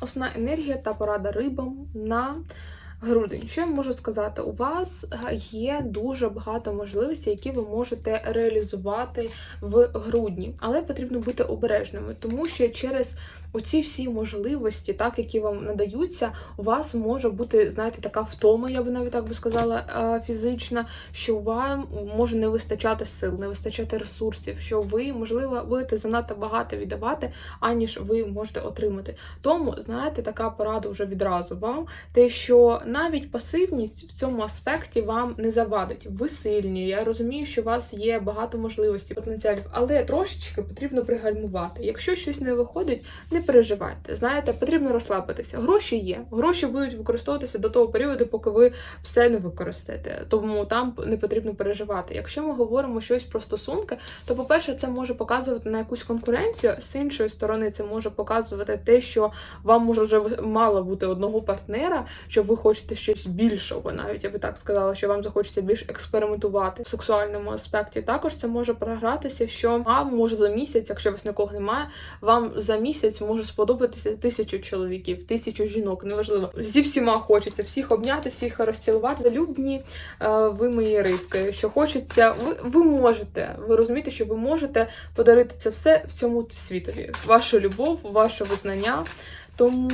основна енергія та порада рибам на грудень. Що я можу сказати? У вас е, є дуже багато можливостей, які ви можете реалізувати в грудні, але потрібно бути обережними, тому що через оці всі можливості, так які вам надаються, у вас може бути, знаєте, така втома, я би навіть так би сказала, е, фізична, що вам може не вистачати сил, не вистачати ресурсів, що ви, можливо, будете занадто багато віддавати, аніж ви можете отримати. Тому, знаєте, така порада вже відразу вам, те, що навіть пасивність в цьому аспекті вам не завадить. Ви сильні. Я розумію, що у вас є багато можливостей, потенціалів, але трошечки потрібно пригальмувати. Якщо щось не виходить, не переживайте. Знаєте, потрібно розслабитися. Гроші є. Гроші будуть використовуватися до того періоду, поки ви все не використаєте. Тому там не потрібно переживати. Якщо ми говоримо щось про стосунки, то, по-перше, це може показувати на якусь конкуренцію. З іншої сторони, це може показувати те, що вам може вже мало бути одного партнера, що ви хочете щось більшого, навіть я би так сказала, що вам захочеться більш експериментувати в сексуальному аспекті. Також це може програтися, що вам може за місяць, якщо вас нікого немає, вам за місяць може сподобатися тисячу чоловіків, тисячу жінок. Неважливо. Зі всіма хочеться всіх обняти, всіх розцілувати. Залюбні е, ви мої рибки. Що хочеться, ви, ви можете. Ви розумієте, що ви можете подарити це все в цьому світові. Вашу любов, ваше визнання. Тому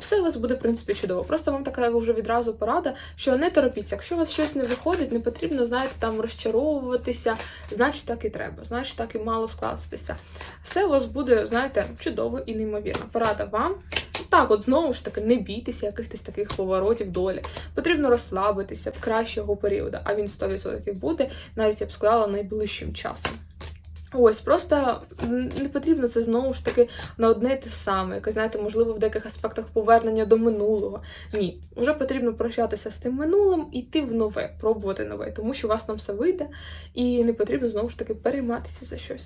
все у вас буде, в принципі, чудово. Просто вам така вже відразу порада, що не торопіться. Якщо у вас щось не виходить, не потрібно, знаєте, там розчаровуватися, значить так і треба, значить так і мало скластися. Все у вас буде, знаєте, чудово і неймовірно. Порада вам. Так, от знову ж таки, не бійтеся якихось таких поворотів долі. Потрібно розслабитися в кращого періоду, а він 100% буде, навіть я б сказала, найближчим часом. Ось, просто не потрібно це знову ж таки на одне і те саме. Якось, знаєте, можливо, в деяких аспектах повернення до минулого. Ні, вже потрібно прощатися з тим минулим і йти в нове, пробувати нове, тому що у вас там все вийде, і не потрібно знову ж таки перейматися за щось.